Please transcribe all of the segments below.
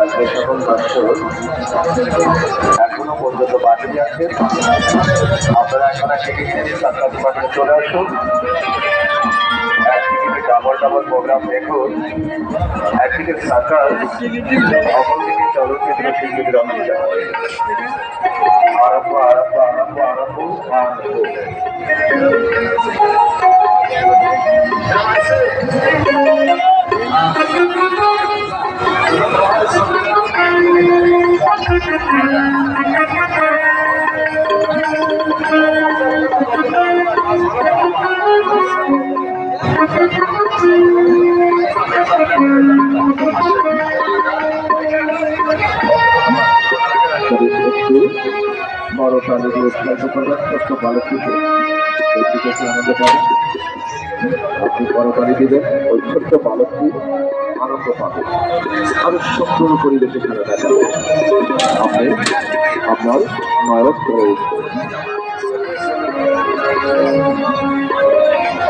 আজকে সকল পর্যন্ত বাকি আছে আপনারা এখন টিকিট নিয়ে সাতটা ডিপার্টমেন্টে চলে আসুন টিকিটে ডাবল ডাবল প্রোগ্রাম দেখুন একদিকে সাকার অপরদিকে চলচ্চিত্র শিল্পীদের অভিযান আরম্ভ আরম্ভ আরম্ভ আরম্ভ আরম্ভ বড় প্রাণীকে উৎসাহিত করবেন ছোট্ট বালকটিকে ওই দিকে আনন্দ পাবেন আপনি বড় দিবেন ওই ছোট্ট বালকটি আনন্দ পাবে আরও সুন্দর পরিবেশে খেলা দেখাবে আপনি আপনার নায়ক করে উঠবেন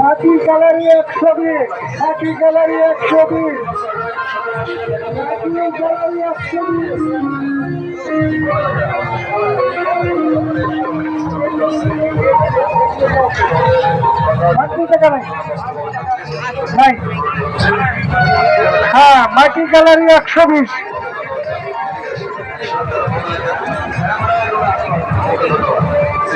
মাটি গ্যালারি একশো বিশ মাটি গ্যালারি একশো বিশ গ্যালারি একশো নাই? হ্যাঁ মাটি গ্যালারি একশো বিশ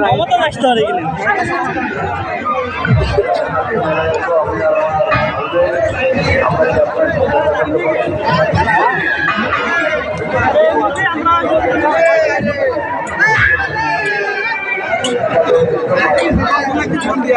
ক্ষমতা রাখতে পারে কিনা